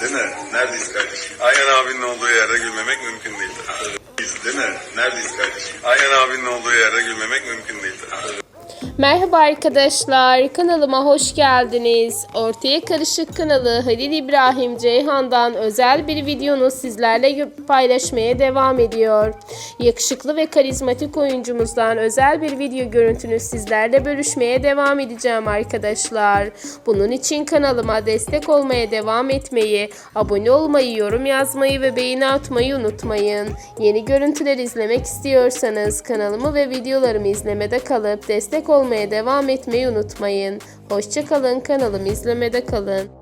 Değil mi? Neredeyiz kardeşim? Ayhan abinin olduğu yerde gülmemek mümkün değildir. Biz değil mi? Neredeyiz kardeşim? Ayhan abinin olduğu yerde gülmemek mümkün değildir. Merhaba arkadaşlar, kanalıma hoş geldiniz. Ortaya Karışık kanalı Halil İbrahim Ceyhan'dan özel bir videonu sizlerle paylaşmaya devam ediyor. Yakışıklı ve karizmatik oyuncumuzdan özel bir video görüntünü sizlerle bölüşmeye devam edeceğim arkadaşlar. Bunun için kanalıma destek olmaya devam etmeyi, abone olmayı, yorum yazmayı ve beğeni atmayı unutmayın. Yeni görüntüler izlemek istiyorsanız kanalımı ve videolarımı izlemede kalıp destek olmaya devam etmeyi unutmayın. Hoşçakalın kanalımı izlemede kalın.